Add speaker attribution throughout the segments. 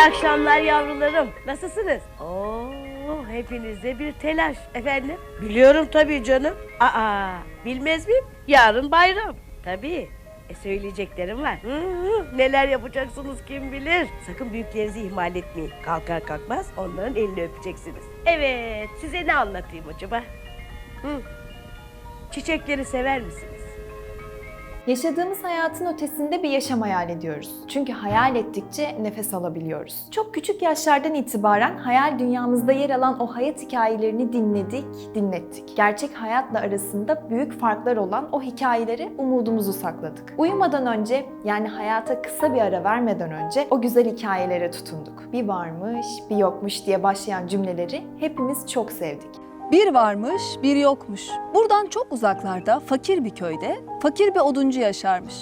Speaker 1: akşamlar yavrularım. Nasılsınız? Oo, hepinizde bir telaş efendim. Biliyorum tabii canım. Aa, bilmez miyim? Yarın bayram. Tabii. E söyleyeceklerim var. Hı hı, neler yapacaksınız kim bilir. Sakın büyüklerinizi ihmal etmeyin. Kalkar kalkmaz onların elini öpeceksiniz. Evet, size ne anlatayım acaba? Hı. Çiçekleri sever misiniz?
Speaker 2: Yaşadığımız hayatın ötesinde bir yaşam hayal ediyoruz. Çünkü hayal ettikçe nefes alabiliyoruz. Çok küçük yaşlardan itibaren hayal dünyamızda yer alan o hayat hikayelerini dinledik, dinlettik. Gerçek hayatla arasında büyük farklar olan o hikayelere umudumuzu sakladık. Uyumadan önce yani hayata kısa bir ara vermeden önce o güzel hikayelere tutunduk. Bir varmış, bir yokmuş diye başlayan cümleleri hepimiz çok sevdik.
Speaker 3: Bir varmış, bir yokmuş. Buradan çok uzaklarda, fakir bir köyde, fakir bir oduncu yaşarmış.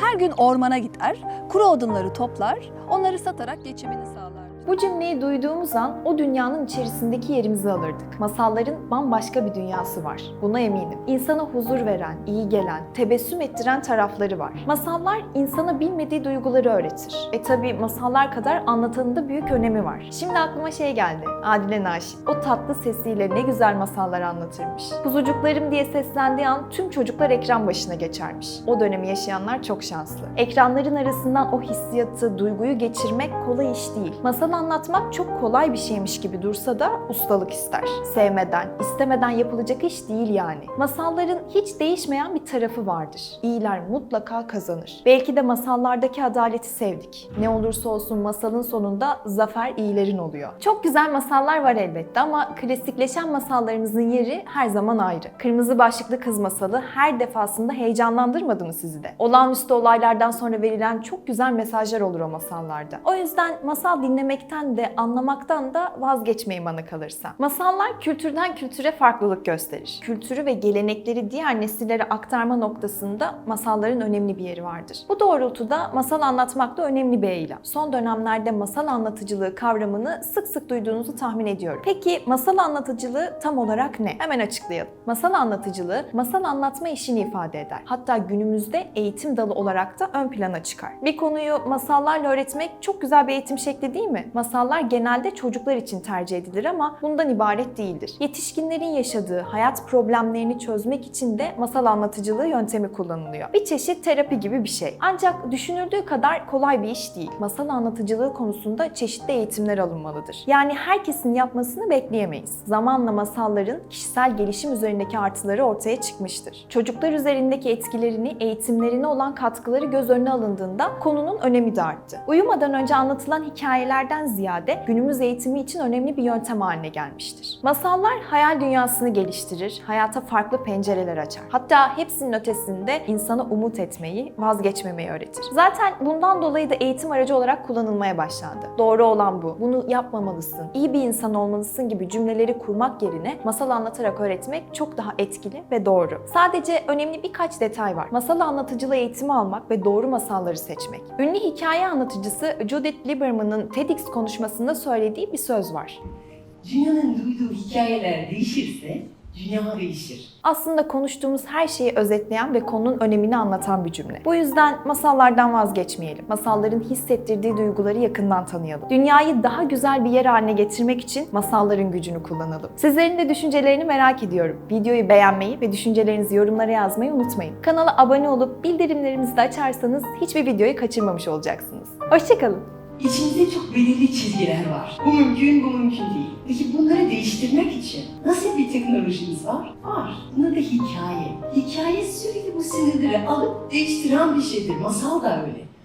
Speaker 3: Her gün ormana gider, kuru odunları toplar, onları satarak geçimini sağlar.
Speaker 2: Bu cümleyi duyduğumuz an o dünyanın içerisindeki yerimizi alırdık. Masalların bambaşka bir dünyası var. Buna eminim. İnsana huzur veren, iyi gelen, tebessüm ettiren tarafları var. Masallar insana bilmediği duyguları öğretir. E tabi masallar kadar anlatanın da büyük önemi var. Şimdi aklıma şey geldi. Adile Naşit. O tatlı sesiyle ne güzel masallar anlatırmış. Kuzucuklarım diye seslendiği an tüm çocuklar ekran başına geçermiş. O dönemi yaşayanlar çok şanslı. Ekranların arasından o hissiyatı, duyguyu geçirmek kolay iş değil. Masal anlatmak çok kolay bir şeymiş gibi dursa da ustalık ister. Sevmeden, istemeden yapılacak iş değil yani. Masalların hiç değişmeyen bir tarafı vardır. İyiler mutlaka kazanır. Belki de masallardaki adaleti sevdik. Ne olursa olsun masalın sonunda zafer iyilerin oluyor. Çok güzel masallar var elbette ama klasikleşen masallarımızın yeri her zaman ayrı. Kırmızı başlıklı kız masalı her defasında heyecanlandırmadı mı sizi de? Olağanüstü olaylardan sonra verilen çok güzel mesajlar olur o masallarda. O yüzden masal dinlemekten de anlamaktan da vazgeçmeyin bana kalırsa. Masallar kültürden kültüre farklılık gösterir. Kültürü ve gelenekleri diğer nesillere aktarma noktasında masalların önemli bir yeri vardır. Bu doğrultuda masal anlatmak da önemli bir eylem. Son dönemlerde masal anlatıcılığı kavramını sık sık duyduğunuzu tahmin ediyorum. Peki masal anlatıcılığı tam olarak ne? Hemen açıklayalım. Masal anlatıcılığı masal anlatma işini ifade eder. Hatta günümüzde eğitim dalı olarak da ön plana çıkar. Bir konuyu masallarla öğretmek çok güzel bir eğitim şekli değil mi? Masallar genelde çocuklar için tercih edilir ama bundan ibaret değildir. Yetişkinlerin yaşadığı hayat problemlerini çözmek için de masal anlatıcılığı yöntemi kullanılıyor. Bir çeşit terapi gibi bir şey. Ancak düşünüldüğü kadar kolay bir iş değil. Masal anlatıcılığı konusunda çeşitli eğitimler alınmalıdır. Yani herkesin yapmasını bekleyemeyiz. Zamanla masalların kişisel gelişim üzerindeki artıları ortaya çıkmıştır. Çocuklar üzerindeki etkilerini, eğitimlerine olan katkıları göz önüne alındığında konunun önemi de arttı. Uyumadan önce anlatılan hikayelerden ziyade günümüz eğitimi için önemli bir yöntem haline gelmiştir. Masallar hayal dünyasını geliştirir, hayata farklı pencereler açar. Hatta hepsinin ötesinde insana umut etmeyi, vazgeçmemeyi öğretir. Zaten bundan dolayı da eğitim aracı olarak kullanılmaya başlandı. Doğru olan bu. Bunu yapmamalısın, iyi bir insan olmalısın gibi cümleleri kurmak yerine masal anlatarak öğretmek çok daha etkili ve doğru. Sadece önemli birkaç detay var. Masal anlatıcılığı eğitimi almak ve doğru masalları seçmek. Ünlü hikaye anlatıcısı Judith Lieberman'ın TEDx konuşmasında söylediği bir söz var.
Speaker 4: Dünyanın duyduğu hikayeler değişirse dünya değişir.
Speaker 2: Aslında konuştuğumuz her şeyi özetleyen ve konunun önemini anlatan bir cümle. Bu yüzden masallardan vazgeçmeyelim. Masalların hissettirdiği duyguları yakından tanıyalım. Dünyayı daha güzel bir yer haline getirmek için masalların gücünü kullanalım. Sizlerin de düşüncelerini merak ediyorum. Videoyu beğenmeyi ve düşüncelerinizi yorumlara yazmayı unutmayın. Kanala abone olup bildirimlerimizi de açarsanız hiçbir videoyu kaçırmamış olacaksınız. Hoşçakalın.
Speaker 4: İçimizde çok belirli çizgiler var. Bu mümkün, bu mümkün değil. Peki bunları değiştirmek için nasıl bir teknolojimiz var? Var. Bunun da hikaye. Hikaye sürekli bu sinirleri alıp değiştiren bir şeydir. Masal da öyle.